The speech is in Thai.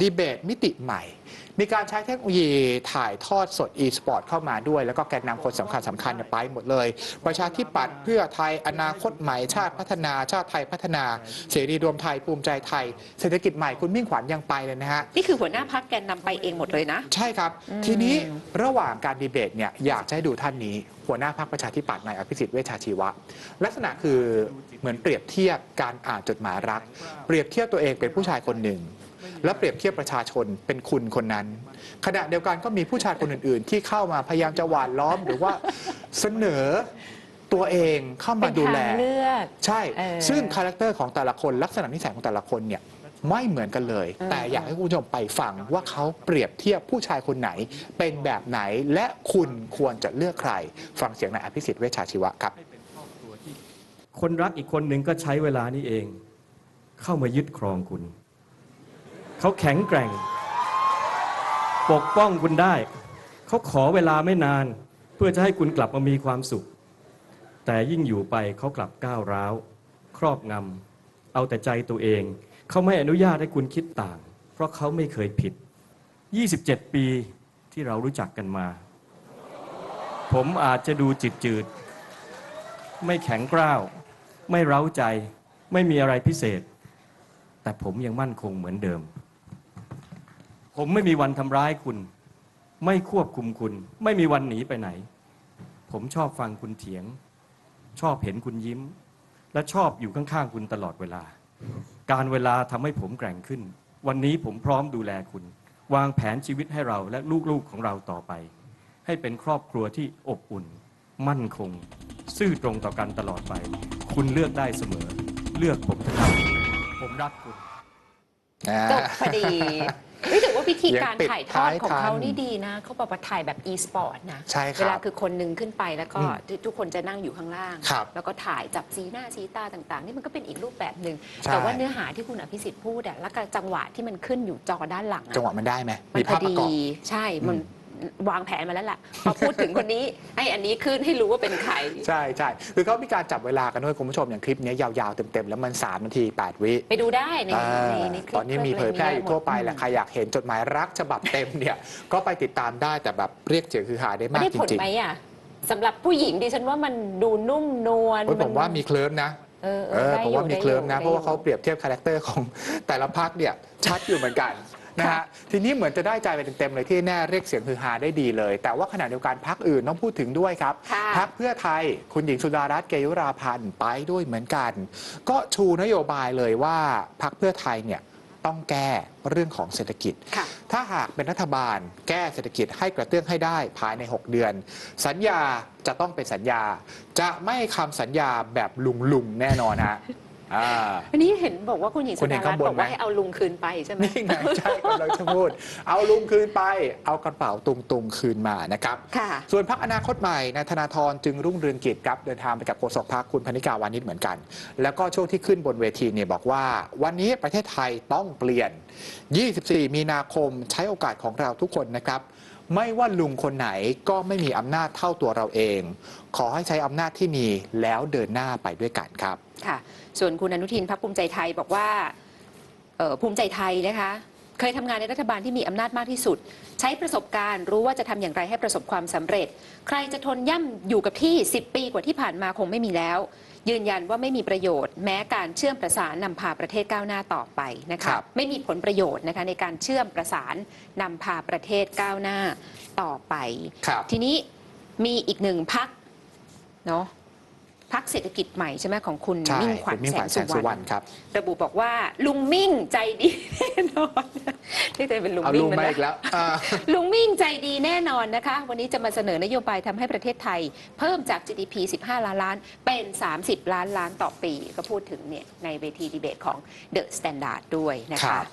ดีเบตมิติใหม่ มีการใช้เทคโนโลยีถ่ายทอดสด e-sport เข้ามาด้วย แล้วก็แกนนำคนสำคัญสำคัญเนี่ยไปหมดเลย ประชาธิปัตย์เพื่อไทยอนาคตใหม่ชาติพัฒนา ชาติไทยพัฒนา เสรีรวมไทยภูมิใจไทย เศรษฐกิจใหม่คุณมิ่งขวัญยังไปเลยนะฮะ นี่คือหัวหน้าพักแกนนำไปเองหมดเลยนะ ใช่ครับ ทีนี้ระหว่างการดีเบตเนี่ยอยากจะให้ดูท่านนี้ หัวหน้าพรรคประชาธิปัตย์นายอภิสิทธิ์เวชชาชีวะ ลักษณะคือเหมือนเปรียบเทียบการอ่านจดหมายรัก เปรียบเทียบตัวเองเป็นผู้ชายคนหนึ่ง และเปรียบเทียบประชาชนเป็นคุณคนนั้น ขณะเดียวกันก็มีผู้ชายคนอื่น ๆ ที่เข้ามาพยายามจะหวานล้อมหรือว่าเสนอตัวเองเข้ามาดูแลเป็นทางเลือกใช่เออซึ่งคาแรคเตอร์ของแต่ละคนลักษณะนิสัยของแต่ละคนเนี่ยไม่เหมือนกันเลย แต่อยากให้คุณผู้ชมไปฟังว่าเขาเปรียบเทียบผู้ชายคนไหน เป็นแบบไหนและคุณควรจะเลือกใคร ฟังเสียงนายอภิสิทธิ์เวชชาชีวะครับ คนรักอีกคนหนึ่งก็ใช้เวลานี้เอง เข้ามายึดครองคุณ เขาแข็งแกร่ง ปกป้องคุณได้ เขาขอเวลาไม่นาน เพื่อจะให้คุณกลับมามีความสุข แต่ยิ่งอยู่ไปเขากลับก้าวร้าว ครอบงำเอาแต่ใจตัวเอง เขาไม่อนุญาตให้คุณคิดต่าง เพราะเขาไม่เคยผิด 27 ปีที่เรารู้จักกันมา ผมอาจจะดูจืดจืด ไม่แข็งกร้าว ไม่เร้าใจ ไม่มีอะไรพิเศษ แต่ผมยังมั่นคงเหมือนเดิม ผมไม่มีวันทำร้ายคุณ ไม่ควบคุมคุณ ไม่มีวันหนีไปไหน ผมชอบฟังคุณเถียง ชอบเห็นคุณยิ้ม และชอบอยู่ข้างๆคุณตลอดเวลา การเวลาทำให้ผมแกร่งขึ้น วันนี้ผมพร้อมดูแลคุณ วางแผนชีวิตให้เราและลูกๆของเราต่อไป ให้เป็นครอบครัวที่อบอุ่น มั่นคง ซื่อตรงต่อกันตลอดไป คุณเลือกได้เสมอ เลือกผมเถอะครับผมรักคุณ จบพอดีเฮ้ยแต่ว่าวิธีการยังปิดถ่ายทอดของท้ายทันเขานี่ดีนะ เขาบอกว่าถ่ายแบบ e-sport นะใช่ครับเวลาคือคนหนึ่งขึ้นไปแล้วก็อืมทุกคนจะนั่งอยู่ข้างล่างครับแล้วก็ถ่ายจับสีหน้าสีตาต่างๆ นี่มันก็เป็นอีกรูปแบบหนึ่งใช่แต่ว่าเนื้อหาที่คุณอภิสิทธิ์พูดอะแล้วก็จังหวะที่มันขึ้นอยู่จอด้านหลังอะจังหวะมันได้ไหมมันมีพภาอพประดีกอบใช่มัน วางแผนมาแล้วล่ะพอพูดถึงคนนี้ ให้อันนี้ขึ้นให้รู้ว่าเป็นใคร ใช่ใช่คือเขามีการจับเวลากันด้วยคุณผู้ชมอย่างคลิปนี้ยาวๆเต็มๆ แล้วมัน3นาที 8 วิไปดูได้ในอ่าในในคลิปตอนนี้มีเผยแพร่อยู่ทั่วไปแหละใครอยากเห็นจดหมายรักฉบับเต็มเนี่ยก็ไปติดตามได้แต่แบบเรียกเสียงคือหาได้ไม่มากได้จผลริงไหมอะสำหรับผู้หญิงดิฉันว่ามันดูนุ่มนวลๆเฮ้ยผมว่ามีเคลิ้มนะเออเอเอออได้ผมอยู่ว่ามีได้เคลิ้มอยู่นะได้เพราะว่าเขาอยู่เปรียบเทียบคาแรคเตอร์ของแต่ละพักเนี่ยชัดอยู่เหมือนกัน นะฮะทีนี้เหมือนจะได้ใจไปเต็มๆเลยที่แน่เรียกเสียงฮือฮาได้ดีเลย แต่ว่าขณะเดียวกันพักอื่นต้องพูดถึงด้วยครับค่ะพักเพื่อไทยคุณหญิงสุดารัตน์เกยุราพันธ์ไปด้วยเหมือนกัน ก็ชูนโยบายเลยว่าพักเพื่อไทยเนี่ยต้องแก้เรื่องของเศรษฐกิจค่ะถ้าหากเป็นรัฐบาล แก้เศรษฐกิจให้กระเตื้องให้ได้ภายใน 6 เดือน สัญญาจะต้องเป็นสัญญา จะไม่คำสัญญาแบบลุงลุงๆแน่นอนฮะ อ่าอันนี้เห็นบอกว่าคุณหญิงคุสุณเห็ดานรัข้าตงน์บนบอกว่าไหม ให้เอาลุงคืนไปใช่ไหม นี่ไงใช่กำลังจะพูด เอาลุงคืนไป เอากระเป๋าตุงตุงๆคืนมานะครับ ค่ะ ส่วนพักอนาคตใหม่นายธนาธรจึงรุ่งเรืองกิจครับเดินทางไปกับโฆษกพักคุณพนิกาวานิชเหมือนกัน แล้วก็ช่วงที่ขึ้นบนเวทีเนี่ยบอกว่า วันนี้ประเทศไทยต้องเปลี่ยน 24 มีนาคมใช้โอกาสของเราทุกคนนะครับ ไม่ว่าลุงคนไหนก็ไม่มีอำนาจเท่าตัวเราเอง ขอให้ใช้อำนาจที่มีแล้วเดินหน้าไปด้วยกันครับ ค่ะ ส่วนคุณอนุทินพักภูมิใจไทยบอกว่าออภูมิใจไทยนะคะ เคยทำงานในรัฐบาลที่มีอำนาจมากที่สุด ใช้ประสบการณ์รู้ว่าจะทำอย่างไรให้ประสบความสำเร็จ ใครจะทนย่ำอยู่กับที่ 10 ปีกว่าที่ผ่านมาคงไม่มีแล้ว ยืนยันว่าไม่มีประโยชน์ แม้การเชื่อมประสานนำพาประเทศก้าวหน้าต่อไปนะครัคะบไม่มีผลประโยชน์นะคะในการเชื่อมประสานนำพาประเทศก้าวหน้าต่อไป ครับ ทีนี้มีอีกหนึ่งพักเนาะ พักเศรษฐกิจใหม่ใช่ไหมของคุณใช่มิ่งขวัคุญณมิ่งแสขวังญแสสุงสุววรรรรณณครับ ระบุบอกว่าลุงมิ่งใจดีแน่นอนนี่จะเป็นลุงเอามิ่ลุงงมันมานะ อีกแล้วอ่า ลุงมิ่งใจดีแน่นอนนะคะ วันนี้จะมาเสนอนโยบายทำให้ประเทศไทย เพิ่มจาก GDP 15 ล้านล้าน เป็น 30 ล้านล้านต่อปี ก็พูดถึงเนี่ยในเวทีดีเบตของ The Standard ด้วยนะครัคะ บ